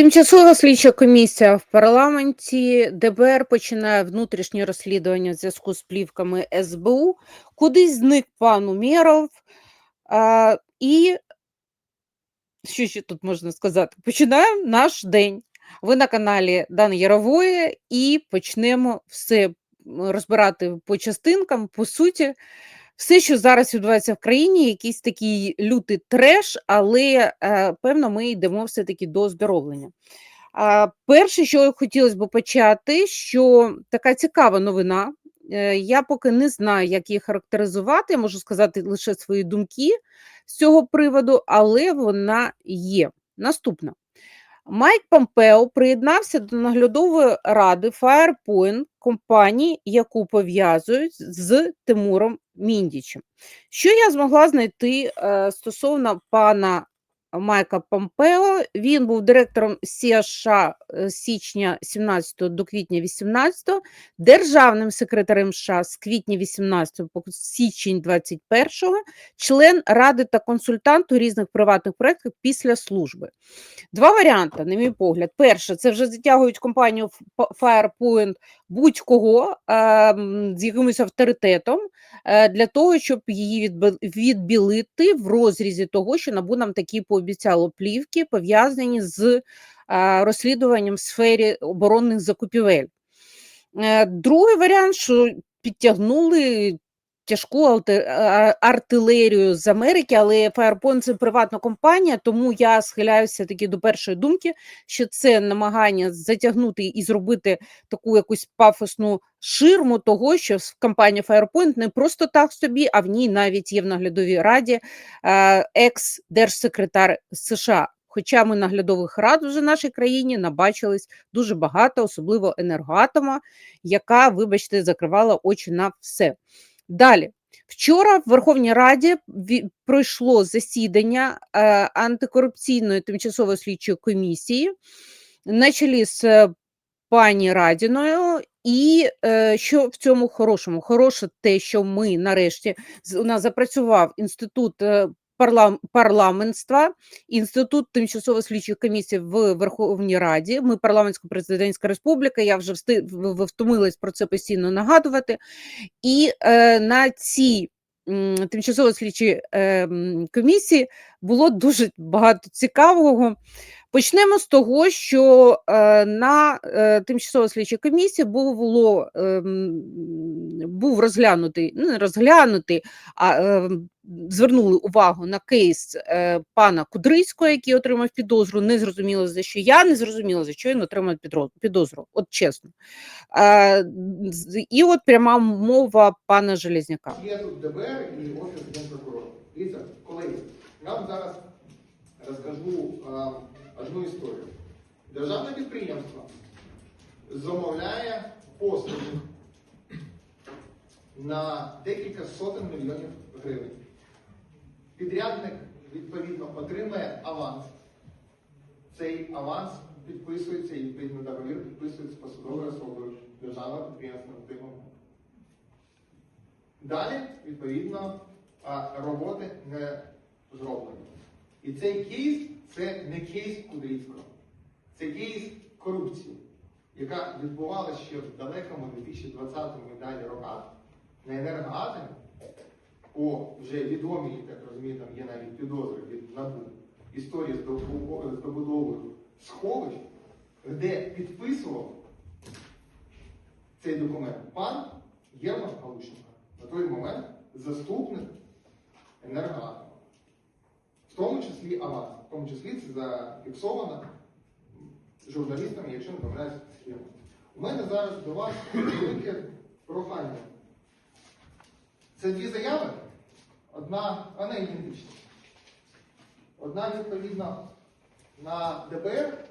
Тимчасова слідча комісія в парламенті ДБР починає внутрішнє розслідування в зв'язку з плівками СБУ. Кудись зник пан Умєров. А, і що ще тут можна сказати? Починаємо наш день. Ви на каналі Дани Ярової і почнемо все розбирати по частинкам. По суті, все, що зараз відбувається в країні, якийсь такий лютий треш, але е, певно, ми йдемо все-таки до оздоровлення. Перше, що хотілося б почати, що така цікава новина. Е, Я поки не знаю, як її характеризувати. Я можу сказати лише свої думки з цього приводу, але вона є. Наступна. Майк Помпео приєднався до наглядової ради Firepoint компанії, яку пов'язують з Тимуром Міндічем. Що я змогла знайти е, стосовно пана Майка Помпео? Він був директором США з січня 17 до квітня 18, державним секретарем США з квітня 18 по січень 21, член ради та консультант у різних приватних проєктах після служби. Два варіанти, на мій погляд. Перше, це вже затягують компанію Firepoint будь-кого ем, з якимось авторитетом е, для того, щоб її відбілити в розрізі того, що НАБУ нам такі пообіцяло плівки, пов'язані з е, розслідуванням в сфері оборонних закупівель. Е, Другий варіант, що підтягнули тяжку артилерію з Америки, але Firepoint – це приватна компанія, тому я схиляюся таки до першої думки, що це намагання затягнути і зробити таку якусь пафосну ширму того, що компанія Firepoint не просто так собі, а в ній навіть є в наглядовій раді екс-держсекретар США. Хоча ми наглядових рад вже в нашій країні набачились дуже багато, особливо енергоатома, яка, вибачте, закривала очі на все. Далі. Вчора в Верховній Раді пройшло засідання е, антикорупційної тимчасової слідчої комісії на чолі з е, пані Радіною. І е, що в цьому хорошому? Хороше те, що ми нарешті у нас запрацював інститут парламентства, інститут тимчасово слідчих комісій в Верховній Раді. Ми парламентсько-президентська республіка. Я вже втомилась про це постійно нагадувати. І е, на цій м, тимчасово слідчій е, комісії було дуже багато цікавого. Почнемо з того, що е, на е, тимчасово слідчій комісії було, е, був розглянутий, ну не розглянутий, а е, звернули увагу на кейс пана Кудрицького, який отримав підозру. Не зрозуміло за що я, не зрозуміло за що він отримав підозру. От чесно. І от пряма мова пана Железняка. Є тут ДБР і Офіс Генпрокурора. Дивіться, колеги, я зараз розкажу одну історію. Державне підприємство замовляє послуги на декілька сотень мільйонів гривень. Підрядник, відповідно, отримає аванс. Цей аванс підписується і відповідно договір підписується посадовою особою державного підприємства «Тимон». Далі, відповідно, роботи не зроблені. І цей кейс це не кейс Кудрицького, це кейс корупції, яка відбувалася ще в далекому 2020 і далі роках на енергоатомі по вже відомій, так розумію, там є навіть підозри від НАБУ, історії з добудовою сховищ, де підписував цей документ пан Єрмак Галущенко, на той момент заступник енергоатома. В тому числі аванс, в тому числі це зафіксовано журналістами, якщо не помиляюсь, схема. У мене зараз до вас велике прохання. Це дві заяви. Одна, вона ідентична. Одна відповідно на ДБР,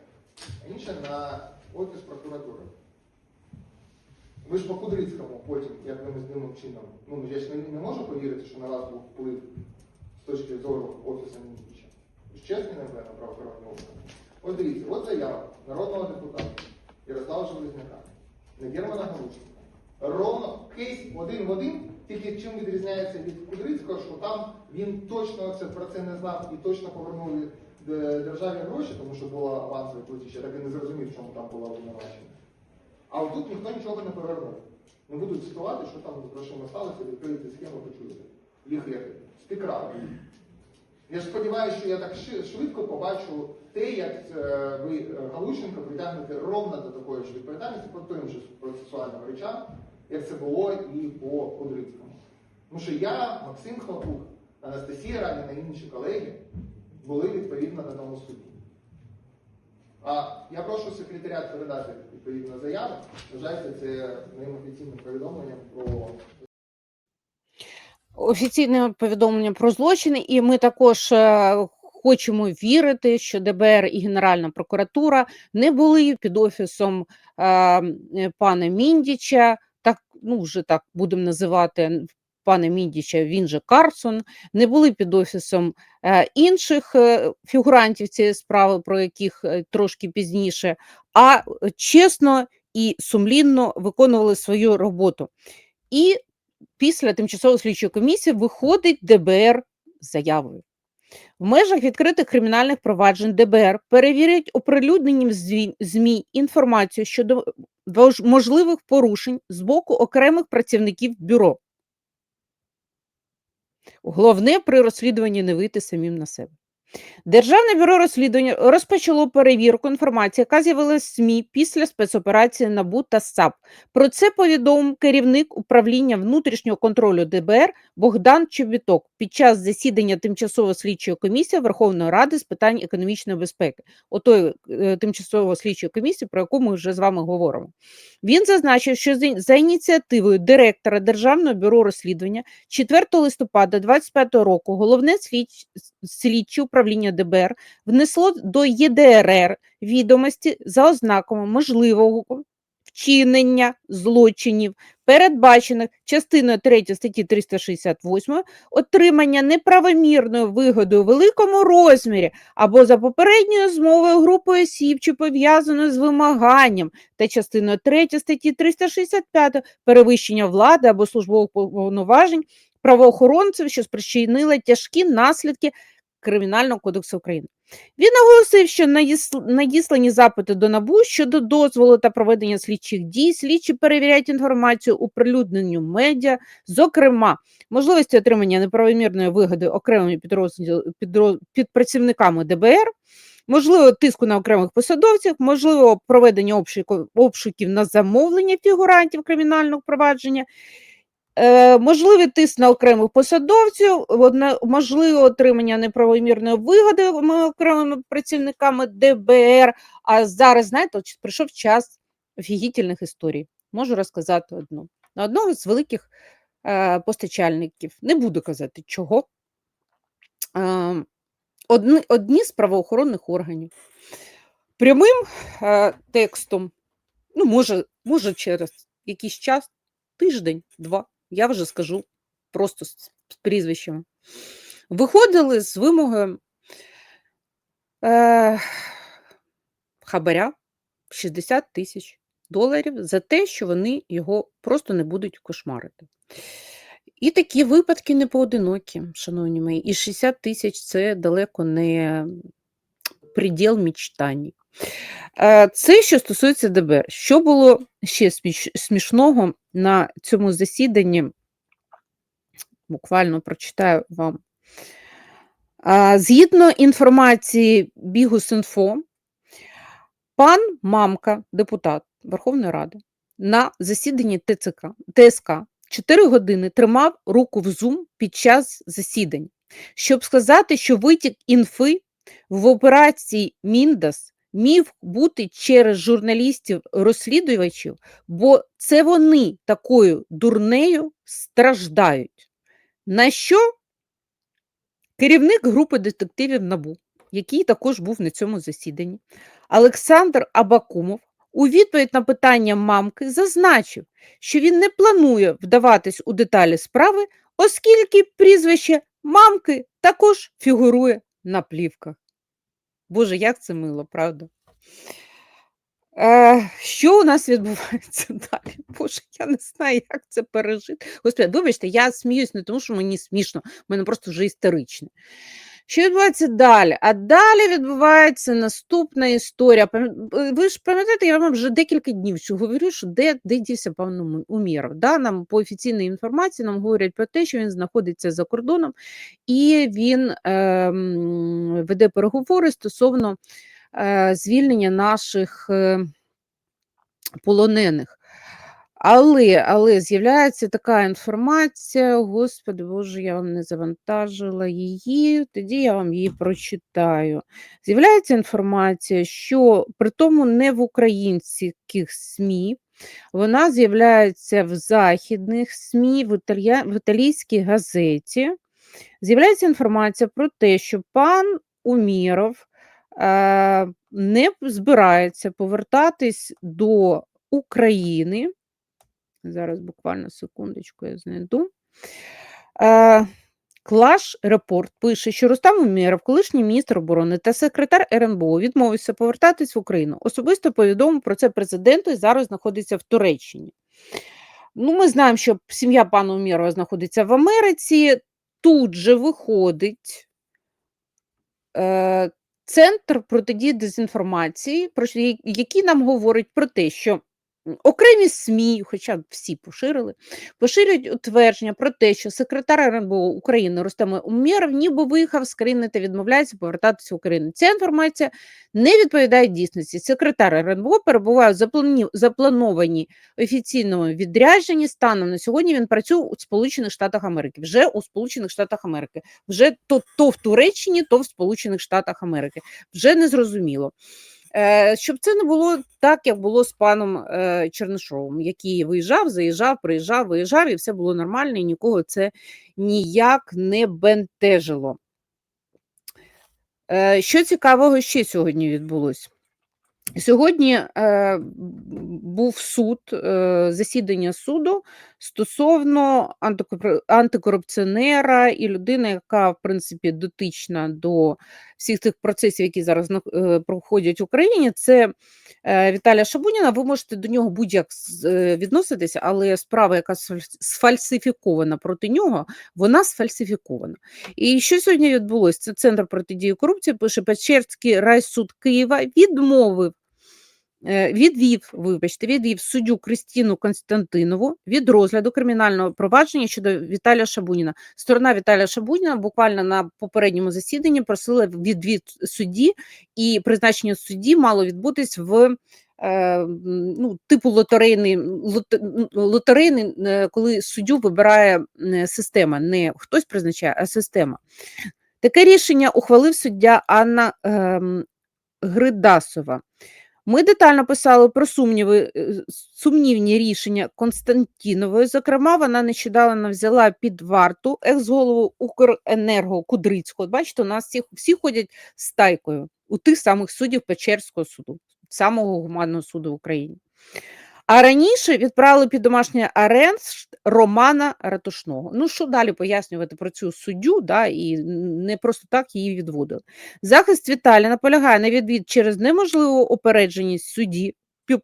а інша на Офіс прокуратури. Ви ж по Кудрицькому потім, як ми з ним чином. Ну, я ж не, не можу повірити, що на вас був вплив з точки зору Офісу Ви ж чесні, правоохоронні органи. От дивіться, от заява народного депутата Ярослава Железняка, на Германа Галушенка. Ровно кейс один в один, тільки чим відрізняється від Кудрицького, що там він точно це, про це не знав і точно повернув д- державі гроші, тому що було авансове платіж, я так і не зрозумів, чому там була обвинувачення. А тут ніхто нічого не повернув. Не буду цитувати, що там з грошима сталося, відкрити схему, почуєте. Їх є. Спікрали. Я сподіваюся, що я так швидко побачу те, як е, ви е, Галущенко притягнете ровно до такої ж відповідальності по тим же процесуальним речам, як це було і по Кудрицькому. Тому що я, Максим Хлопук, Анастасія Радіна і інші колеги були відповідно на тому суді. А я прошу секретаріат передати відповідну заяву. Вважайте це моїм офіційним повідомленням про офіційне повідомлення про злочини, і ми також е, хочемо вірити, що ДБР і Генеральна прокуратура не були під офісом е, е, пана Міндіча, так ну вже так будемо називати пана Міндіча, він же Карсон, не були під офісом інших фігурантів цієї справи, про яких трошки пізніше, а чесно і сумлінно виконували свою роботу. І після тимчасової слідчої комісії виходить ДБР з заявою. В межах відкритих кримінальних проваджень ДБР перевірять оприлюдненням ЗМІ інформацію щодо можливих порушень з боку окремих працівників бюро. Головне при розслідуванні не вийти самим на себе. Державне бюро розслідування розпочало перевірку інформації, яка з'явилася в СМІ після спецоперації НАБУ та САП. Про це повідомив керівник управління внутрішнього контролю ДБР Богдан Чобіток під час засідання тимчасової слідчої комісії Верховної Ради з питань економічної безпеки, отої е, тимчасової слідчої комісії, про яку ми вже з вами говоримо. Він зазначив, що за- ініціативою директора Державного бюро розслідування 4 листопада 2025 року головне слідч- слідче управління ДБР внесло до ЄДРР відомості за ознаками можливого вчинення злочинів, передбачених частиною 3 статті 368, отримання неправомірної вигоди у великому розмірі або за попередньою змовою групи осіб чи пов'язаною з вимаганням та частиною 3 статті 365 перевищення влади або службових повноважень правоохоронців, що спричинили тяжкі наслідки Кримінального кодексу України. Він наголосив, що надіс- надіслані запити до НАБУ щодо дозволу та проведення слідчих дій, слідчі перевіряють інформацію оприлюдненню медіа, зокрема, можливості отримання неправомірної вигоди окремими підрозділ, підро- підпрацівниками ДБР, можливо, тиску на окремих посадовців, можливо, проведення обшуків на замовлення фігурантів кримінального провадження, можливий тиск на окремих посадовців, можливе отримання неправомірної вигоди окремими працівниками ДБР. А зараз, знаєте, прийшов час офігітельних історій. Можу розказати одну. На одного з великих е, постачальників, не буду казати чого, е, одні, одні з правоохоронних органів прямим е, текстом, ну, може, може, через якийсь час, тиждень, два, я вже скажу просто з, прізвищами. Виходили з вимогою е, хабаря 60 тисяч доларів за те, що вони його просто не будуть кошмарити. І такі випадки не поодинокі, шановні мої. І 60 тисяч це далеко не приділ мечтань. Е, Це що стосується ДБР. Що було ще смішного на цьому засіданні? Буквально прочитаю вам. Згідно інформації Бігус.Інфо, пан Мамка, депутат Верховної Ради, на засіданні ТЦК, ТСК 4 години тримав руку в Zoom під час засідань, щоб сказати, що витік інфи в операції Міндас міг бути через журналістів-розслідувачів, бо це вони такою дурнею страждають. На що керівник групи детективів НАБУ, який також був на цьому засіданні, Олександр Абакумов, у відповідь на питання мамки зазначив, що він не планує вдаватись у деталі справи, оскільки прізвище мамки також фігурує на плівках. Боже, як це мило, правда? Е, що у нас відбувається далі? Боже, я не знаю, як це пережити. Господи, вибачте, я сміюсь не тому, що мені смішно, в мене просто вже істерично. Що відбувається далі? А далі відбувається наступна історія. Е, Ви ж пам'ятаєте, я вам вже декілька днів що говорю, що де, де дівся пан Умєров. Да? Нам по офіційній інформації нам говорять про те, що він знаходиться за кордоном і він ем, веде переговори стосовно е, звільнення наших е, полонених. Але, але з'являється така інформація, господи Боже, я вам не завантажила її, тоді я вам її прочитаю. З'являється інформація, що при тому не в українських СМІ, вона з'являється в західних СМІ, в, італія... в італійській газеті. З'являється інформація про те, що пан Уміров е, не збирається повертатись до України. Зараз буквально секундочку я знайду. Е, Клаш Репорт пише, що Рустам Умєров, колишній міністр оборони та секретар РНБО, відмовився повертатись в Україну. Особисто повідомив про це президенту і зараз знаходиться в Туреччині. Ну, ми знаємо, що сім'я пана Умєрова знаходиться в Америці. Тут же виходить е, центр протидії дезінформації, що- нам говорять про те, що окремі СМІ, хоча всі поширили, поширюють утвердження про те, що секретар РНБО України Рустем Умєров ніби виїхав з країни та відмовляється повертатися в Україну. Ця інформація не відповідає дійсності. Секретар РНБО перебуває в запланованій офіційному відрядженні. Станом на сьогодні він працює у Сполучених Штатах Америки. Вже у Сполучених Штатах Америки. Вже то, то в Туреччині, то в Сполучених Штатах Америки. Вже не зрозуміло. Е, Щоб це не було так, як було з паном е, Чернишовим, який виїжджав, заїжджав, приїжджав, виїжджав, і все було нормально, і нікого це ніяк не бентежило. Е, Що цікавого ще сьогодні відбулося? Сьогодні е, був суд, е, засідання суду стосовно антикорупціонера і людини, яка, в принципі, дотична до всіх тих процесів, які зараз е, проходять в Україні. Це е, Віталія Шабуніна. Ви можете до нього будь-як е, відноситися, але справа, яка сфальс- сфальсифікована проти нього, вона сфальсифікована. І що сьогодні відбулося? Це Центр протидії корупції, пише Печерський райсуд Києва відмовив. Е, Відвів, вибачте, відвів суддю Кристіну Константинову від розгляду кримінального провадження щодо Віталія Шабуніна. Сторона Віталія Шабуніна буквально на попередньому засіданні просила відвід судді, і призначення судді мало відбутись в е, ну, типу лотерейний, лотерейний, е, коли суддю вибирає система, не хтось призначає, а система. Таке рішення ухвалив суддя Анна ем, Гридасова. Ми детально писали про сумніви, е, сумнівні рішення Константінової. Зокрема, вона нещодавно взяла під варту екс-голову Укренерго Кудрицького. Бачите, у нас всі, всі ходять стайкою у тих самих суддів Печерського суду, самого гуманного суду в Україні. А раніше відправили під домашній арешт Романа Ратушного. Ну що далі пояснювати про цю суддю, да, і не просто так її відводили. Захист Віталія наполягає на відвід через неможливу опередженість судді.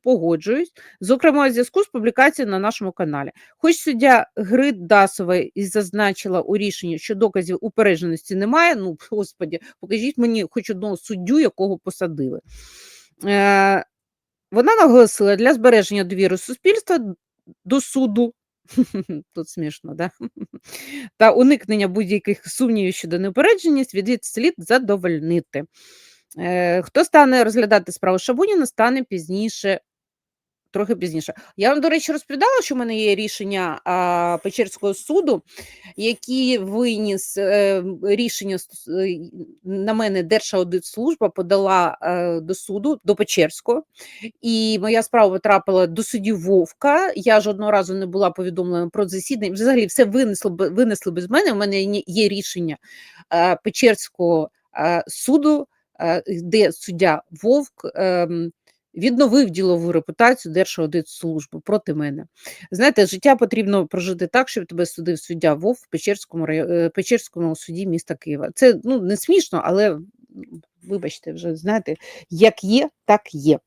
Погоджуюсь, зокрема у зв'язку з публікацією на нашому каналі. Хоч суддя Гридасова і зазначила у рішенні, що доказів упередженості немає. Ну, господі, покажіть мені хоч одного суддю, якого посадили. Вона наголосила для збереження довіри суспільства до суду. Тут смішно, да? та уникнення будь-яких сумнівів щодо неупередженість, від слід задовольнити. Е, Хто стане розглядати справу Шабуніна, стане пізніше. Трохи пізніше. Я вам, до речі, розповідала, що в мене є рішення а, Печерського суду, який виніс е, рішення е, на мене Держаудитслужба подала е, до суду, до Печерського, і моя справа потрапила до судді Вовка. Я жодного разу не була повідомлена про засідання. Взагалі, все винесло винесли без мене. У мене є- рішення е, Печерського е, суду, е, де суддя Вовк. ем, Відновив ділову репутацію Держаудитслужби проти мене. Знаєте, життя потрібно прожити так, щоб тебе судив суддя Вов в Печерському, е, Печерському суді міста Києва. Це ну, не смішно, але вибачте, вже знаєте, як є, так є.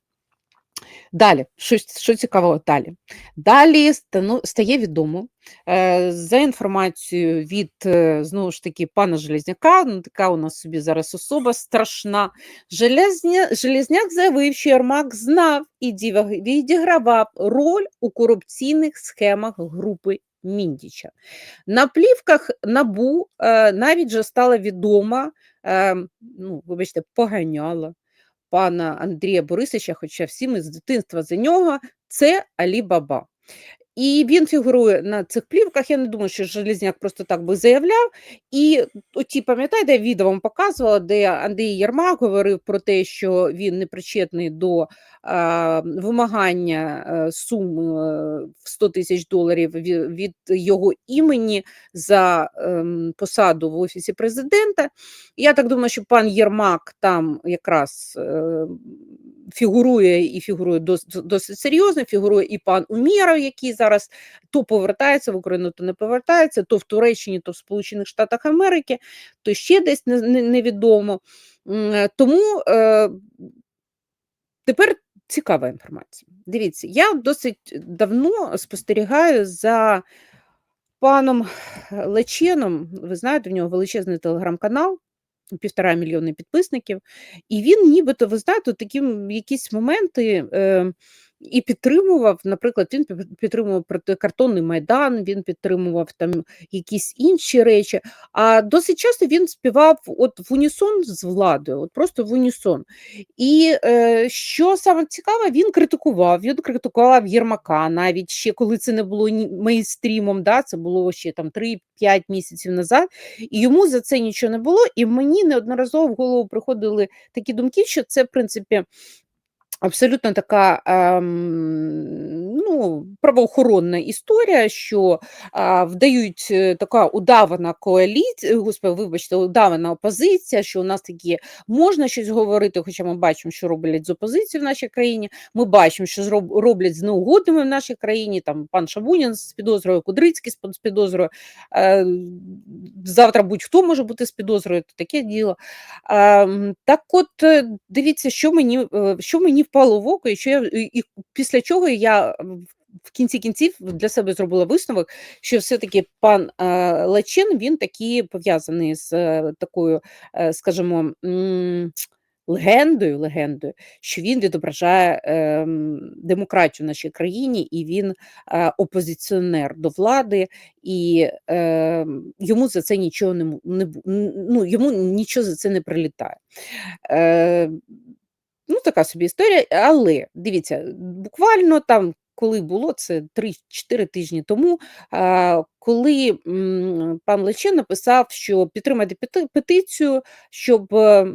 Далі, що, що цікавого далі? Далі стану- стає відомо е, за інформацією від е, знову ж таки пана Железняка, ну така у нас собі зараз особа страшна. Железня, Железняк заявив, що Єрмак знав і відігравав роль у корупційних схемах групи Міндіча. На плівках набу е, навіть же стала відома, ну, вибачте, поганяла пана Андрія Борисовича, хоча всі ми з дитинства за нього, це Алі Баба. І він фігурує на цих плівках. Я не думаю, що Железняк просто так би заявляв. І оті, пам'ятаєте, я відео вам показувала, де Андрій Єрмак говорив про те, що він не причетний до а, вимагання е, сум е, в 100 тисяч доларів ві- від його імені за ем, посаду в офісі президента. Я так думаю, що пан Єрмак там якраз е, фігурує і фігурує досить серйозно. Фігурує і пан Умєров, який зараз то повертається в Україну, то не повертається, то в Туреччині, то в Сполучених Штатах Америки, то ще десь не- не- невідомо. Тому е, тепер цікава інформація. Дивіться, я досить давно спостерігаю за паном Леченом. Ви знаєте, в нього величезний телеграм-канал, півтора мільйони підписників, і він нібито, ви знаєте, такі якісь моменти е, і підтримував, наприклад, він пі- підтримував протикартонний майдан, він підтримував там якісь інші речі. А досить часто він співав от в унісон з владою, от просто в унісон. І е, що саме цікаве, він критикував. Він критикував Єрмака, навіть ще коли це не було мейнстрімом, да, це було ще там 3-5 місяців назад. І йому за це нічого не було. І мені неодноразово в голову приходили такі думки, що це, в принципі, абсолютно така ем, ну, правоохоронна історія, що а, вдають е, така удавана коаліція, господи, вибачте, удавана опозиція, що у нас такі можна щось говорити, хоча ми бачимо, що роблять з опозицією в нашій країні. Ми бачимо, що роблять з неугодними в нашій країні. Там пан Шабунін з підозрою, Кудрицький з підозрою. Е, завтра будь-хто може бути з підозрою, то таке діло. Ем, так от, е, дивіться, що мені, що мені впало в око, і що я і, після чого я в кінці кінців для себе зробила висновок, що все-таки пан е, Лачин він такий пов'язаний з е, такою, е, скажімо, легендою, легендою, що він відображає ем, демократію в нашій країні, і він опозиціонер до влади, і йому за це нічого не, не ну, йому нічого за це не прилітає. Ну, така собі історія, але дивіться, буквально там. Коли було це 3-4 тижні тому, коли пан Лечин написав, що підтримати петицію, щоб е,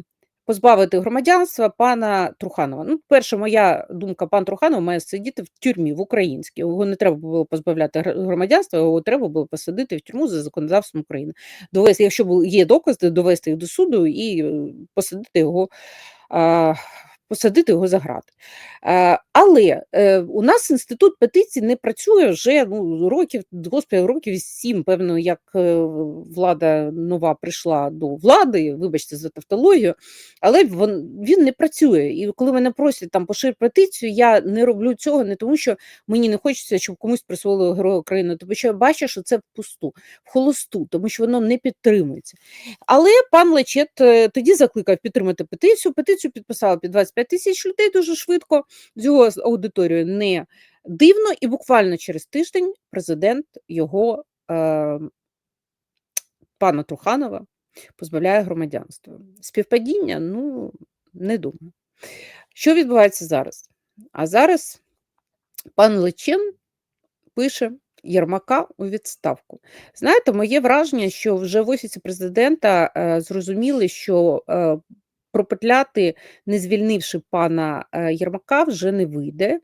позбавити громадянства пана Труханова. Ну, перша моя думка, пан Труханов має сидіти в тюрмі в українській. Його не треба було позбавляти громадянства, його треба було посадити в тюрму за законодавством України. Довести, якщо є докази, довести їх до суду і е, посадити його. Посадити його за грати. Е, Але е, у нас інститут петицій не працює вже ну, років, господи, років сім, певно, як е, влада нова прийшла до влади, вибачте за тавтологію, але він, не працює. І коли мене просять там поширити петицію, я не роблю цього не тому, що мені не хочеться, щоб комусь присвоїли Героя України, тому що я бачу, що це впусту, в холосту, тому що воно не підтримується. Але пан Лечет тоді закликав підтримати петицію. Петицію підписало під 25 тисяч людей дуже швидко. З його аудиторією не дивно, і буквально через тиждень президент його е, пана Труханова позбавляє громадянства. Співпадіння, ну не думаю. Що відбувається зараз? А зараз пан Лечин пише Єрмака у відставку. Знаєте, моє враження, що вже в офісі президента е, зрозуміли, що е, пропетляти, не звільнивши пана е, Єрмака, вже не вийде.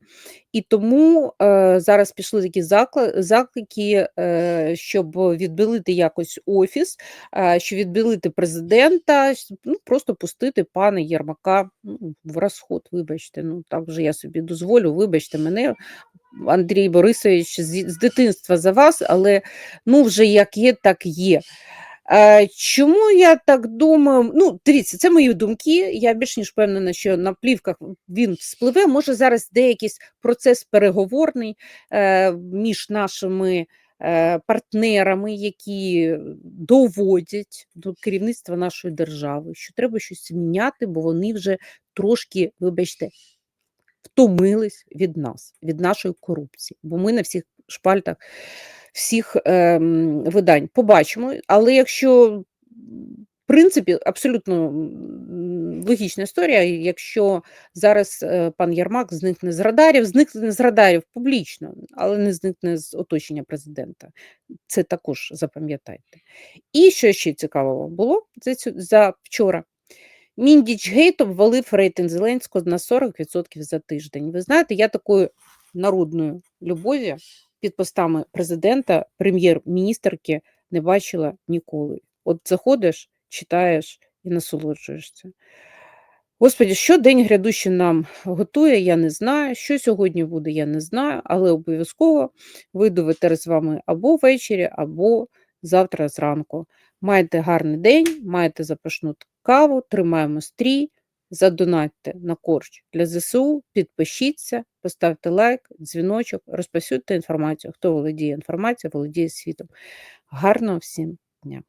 І тому е, зараз пішли такі заклики, е, щоб відбілити якось офіс, е, щоб відбілити президента, ну, просто пустити пана Єрмака ну, в розход. Вибачте, ну так вже я собі дозволю, вибачте мене. Андрій Борисович з, з дитинства за вас, але ну вже як є, так є. Е, Чому я так думаю? Ну, дивіться, це мої думки. Я більш ніж впевнена, що на плівках він спливе. Може, зараз деякийсь процес переговорний е, між нашими е, партнерами, які доводять до керівництва нашої держави, що треба щось міняти, бо вони вже трошки, вибачте, втомились від нас, від нашої корупції. Бо ми на всіх шпальтах всіх ем, видань побачимо. Але якщо в принципі абсолютно логічна історія, якщо зараз е, пан Ярмак зникне з радарів, зникне з радарів публічно, але не зникне з оточення президента. Це також запам'ятайте. І що ще цікавого було за, за вчора? Міндіч Гейт обвалив рейтинг Зеленського на 40% за тиждень. Ви знаєте, я такою народною любові під постами президента, прем'єр-міністерки не бачила ніколи. От заходиш, читаєш і насолоджуєшся. Господі, що день грядущий нам готує, я не знаю. Що сьогодні буде, я не знаю, але обов'язково вийду з вами або ввечері, або завтра зранку. Майте гарний день, майте запашну каву, тримаємо стрій, задонатьте на корч для ЗСУ, підпишіться, поставте лайк, дзвіночок, розпосюдьте інформацію. Хто володіє інформацією, володіє світом. Гарного всім дня!